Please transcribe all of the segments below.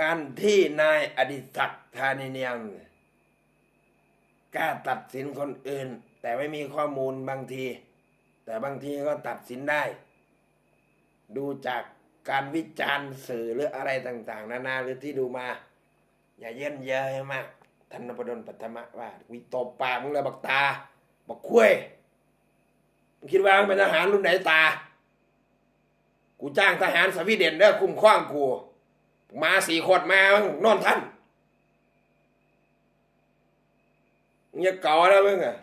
การที่นายอดิศักดิ์ธานิเนียมกล้าตัดสินคนอื่น แต่ไม่มีข้อมูลบางที แต่บางทีก็ตัดสินได้ ดูจากการวิจารณ์สื่อหรืออะไรต่าง ๆ นานาหรือที่ดูมา อย่าเยินเย้ยมากท่านนพดลปัทมะว่าวิตบปากมึงเลยบักตาบักคุ้ยคิดว่ามึงเป็นทหารรุ่นไหนตา กูจ้างทหารสวีเดนเด้อคุ้มครองกู มาสี่คนมานอนท่านมึงอย่าเก่าแล้วมึงอะ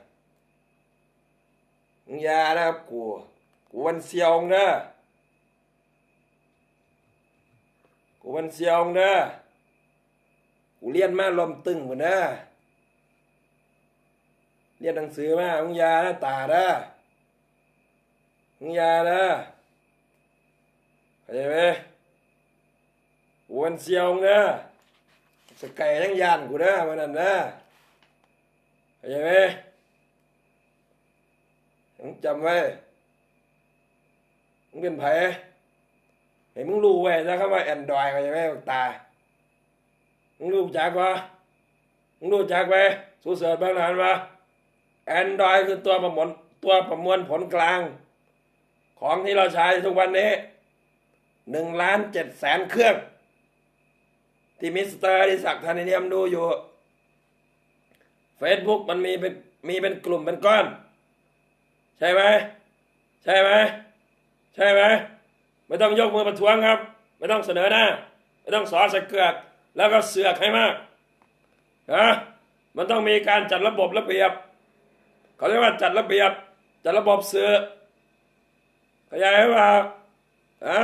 มึงอย่านะครับกูกูวันเสียวมึงเด้อกูวันเสียวมึงเด้อกูเรียนมาลมตึงหมดเด้อเรียนหนังสือมามึงอย่านะตาเด้อมึงอย่าเด้อ เข้าใจไหมวันเสียวมึงเด้อสกายทั้งยานกูเด้อมันนั่นเด้อเข้าใจไหมมึงจำไว้มึงเป็นไผให้มึงรู้ไว้ซะคำว่าแอนดรอยเข้าใจไหมตามึงรู้จักวะมึงรู้จักไหมสู้เสิร์ชบ้างนานวะแอนดรอยคือตัวประมวลตัวประมวลผลกลาง ของที่เราใช้ทุกวันนี้ หนึ่งล้านเจ็ดแสนเครื่อง ที่มิสเตอร์ดิศักดิ์ธานิเนียมดูอยู่ Facebook มันมีเป็นมีเป็นกลุ่มเป็นก้อน ใช่ไหมใช่ไหมใช่ไหมไม่ต้องยกมือประท้วงครับ ไม่ต้องเสนอหน้า ไม่ต้องสอสะเกือก แล้วก็เสือกให้มากนะมันต้องมีการจัดระบบระเบียบเขาเรียกว่าจัดระเบียบจัดระบบเสือข้าใหมว่าอะ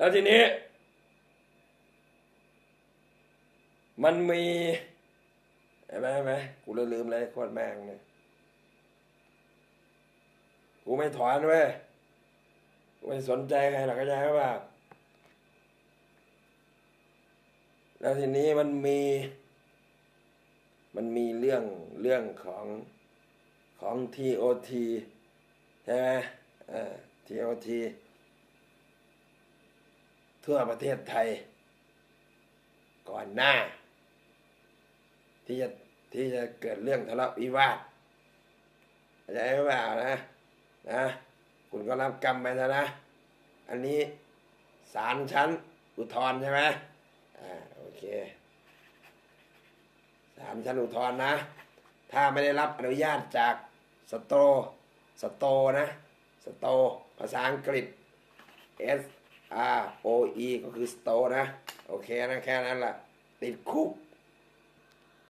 แล้วทีนี้ มันมีเห็นไหมเห็นไหมกูเลยลืมเลยโคตรแม่งเลยกูไม่ถอนเว้ยกูไม่สนใจใครหรอกเข้าใจไหมว่าแล้วทีนี้มันมี มันมีเรื่องเรื่องของของ TOT ใช่ไหมอ่า TOT ทั่วประเทศไทย ก่อนหน้า ที่จะที่จะเกิดเรื่องทะเลาะวิวาทเข้าใจไหมเปล่านะนะคุณก็รับกรรมไปซะนะ อันนี้ศาลชั้นอุทธรณ์ใช่ไหมอ่าโอเคศาลชั้นอุทธรณ์นะ ถ้าไม่ได้รับอนุญาตจากสโตสโตนะ สโต ภาษาอังกฤษ S R O E ก็คือ store นะ โอเคนะ แค่นั้นแหละติดคุก